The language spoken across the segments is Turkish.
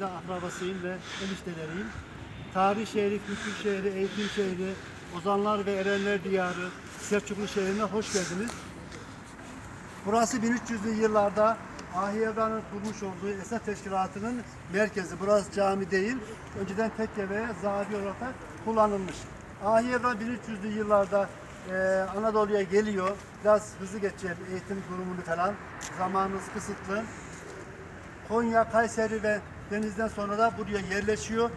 de akrabasıyım ve enişteleriyim. Tarih şehri, kültür şehri, eğitim şehri, ozanlar ve erenler diyarı, Selçuklu şehrine hoş geldiniz. Burası 1300'lü yıllarda Ahi Evran'ın kurmuş olduğu Esnaf Teşkilatı'nın merkezi. Burası cami değil. Önceden tekke ve zavi olarak da kullanılmış. Ahi Evran 1300'lü yıllarda e, Anadolu'ya geliyor. Biraz hızlı geçecek eğitim durumunu falan. Zamanınız kısıtlı. Konya, Kayseri ve denizden sonra da buraya yerleşiyor.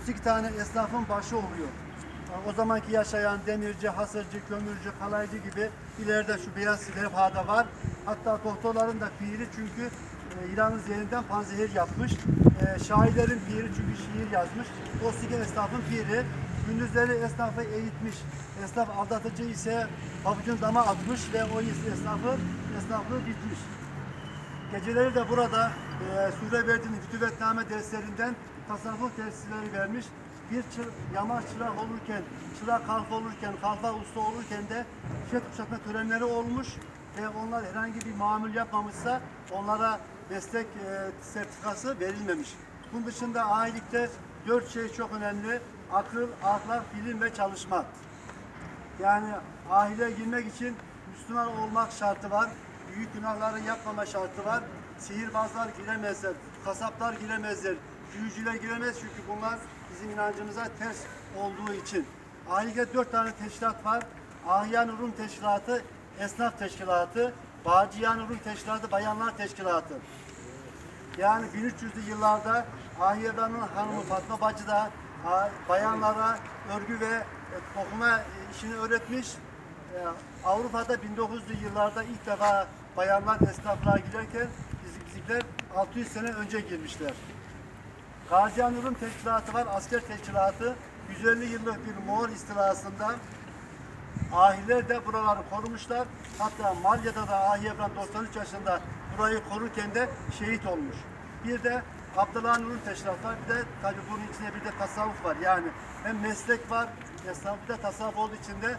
32 tane esnafın başı oluyor. O zamanki yaşayan demirci, hasırcı, kömürcü, kalaycı gibi ileride şu beyaz levhada var. Hatta doktorların da piri çünkü e, İran'ın zehrinden panzehir yapmış. E, şairlerin piri çünkü şiir yazmış. 32 esnafın piri. Gündüzleri esnafı eğitmiş. Esnaf aldatıcı ise pabucun dama atmış ve o esnafı esnaflığı bitmiş. Geceleri de burada e, Sure Verdi'nin derslerinden tasavvuf dersleri vermiş. Bir çır, yamaç çırak olurken, çırak kalfa olurken, kalfa usta olurken de şef kuşatma törenleri olmuş ve onlar herhangi bir mamul yapmamışsa onlara meslek e, sertifikası verilmemiş. Bunun dışında ailelikte dört şey çok önemli. Akıl, ahlak, bilim ve çalışma. Yani ahire girmek için Müslüman olmak şartı var. Büyük günahları yapmama şartı var. Sihirbazlar giremezler, kasaplar giremezler, büyücüler giremez çünkü bunlar bizim inancımıza ters olduğu için. Ahirete dört tane teşkilat var. Ahyan Rum Teşkilatı, Esnaf Teşkilatı, Bağcıyan Rum Teşkilatı, Bayanlar Teşkilatı. Yani 1300'lü yıllarda Ahiyedan'ın hanımı Fatma Bacı da bayanlara örgü ve dokuma işini öğretmiş. Avrupa'da 1900'lü yıllarda ilk defa bayanlar esnaflığa girerken biz- bizimkiler 600 sene önce girmişler. Rum Teşkilatı var, asker teşkilatı. 150 yıllık bir Moğol istilasında Ahiler de buraları korumuşlar. Hatta Malya'da da Ahi Evran 93 yaşında burayı korurken de şehit olmuş. Bir de Abdullah Nur'un teşkilatı var. Bir de tabii bunun içinde bir de tasavvuf var. Yani hem meslek var, esnaf bir de tasavvuf olduğu için de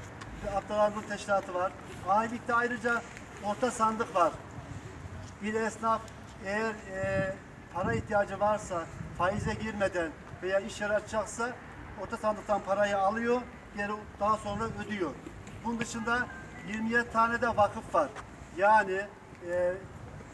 Nur teşkilatı var. Ahilikte ayrıca orta sandık var. Bir esnaf eğer e, para ihtiyacı varsa faize girmeden veya iş yeri açacaksa orta sandıktan parayı alıyor, geri daha sonra ödüyor. Bunun dışında 27 tane de vakıf var. Yani e,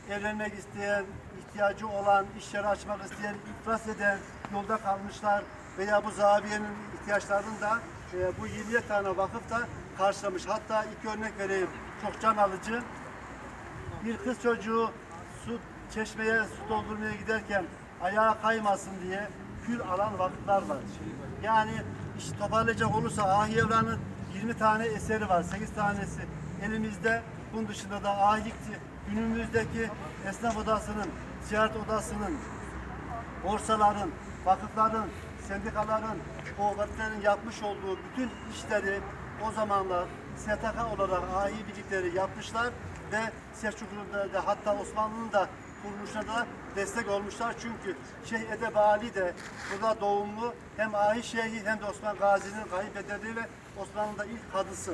evlenmek isteyen, ihtiyacı olan, iş yeri açmak isteyen, iflas eden, yolda kalmışlar veya bu zaviyenin ihtiyaçlarını da e, bu 27 tane vakıf da karşılamış. Hatta iki örnek vereyim. Çok can alıcı bir kız çocuğu su çeşmeye su doldurmaya giderken ayağa kaymasın diye kül alan vakıflar var. Yani işte toparlayacak olursa Ahi Evran'ın 20 tane eseri var. 8 tanesi elimizde. Bunun dışında da ahilikti. Günümüzdeki esnaf odasının, ticaret odasının, borsaların, vakıfların, sendikaların, vakıfların yapmış olduğu bütün işleri o zamanlar STK olarak ahi birlikleri yapmışlar ve Selçuklu'da da hatta Osmanlı'nın da kuruluşuna da destek olmuşlar. Çünkü Şeyh Edebali de burada doğumlu hem ahi şeyhi hem de Osman Gazi'nin kayınpederi ve Osmanlı'nın da ilk kadısı.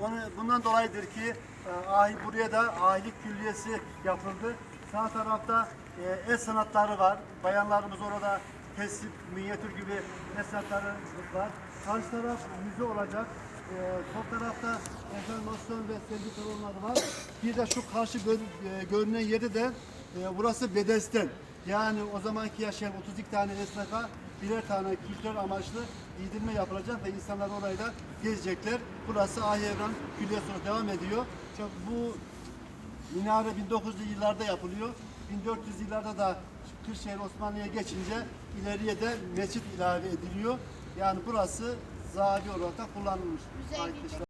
Onu, bundan dolayıdır ki e, ahi, buraya da ahilik külliyesi yapıldı. Sağ tarafta e, el sanatları var. Bayanlarımız orada tesip, minyatür gibi el sanatları var. Karşı taraf müze olacak. E, sol tarafta enformasyon ve sergi salonları var. Bir de şu karşı gör, e, görünen yerde de e, burası bedesten. Yani o zamanki yaşayan 32 tane esnafa birer tane kültürel amaçlı giydirme yapılacak ve insanlar orayı da gezecekler. Burası Ahi Evran Külliyesi olarak devam ediyor. Çok bu minare 1900'lü yıllarda yapılıyor. 1400 yıllarda da Kırşehir Osmanlı'ya geçince ileriye de mescit ilave ediliyor. Yani burası zavi olarak da kullanılmış. Dışlar-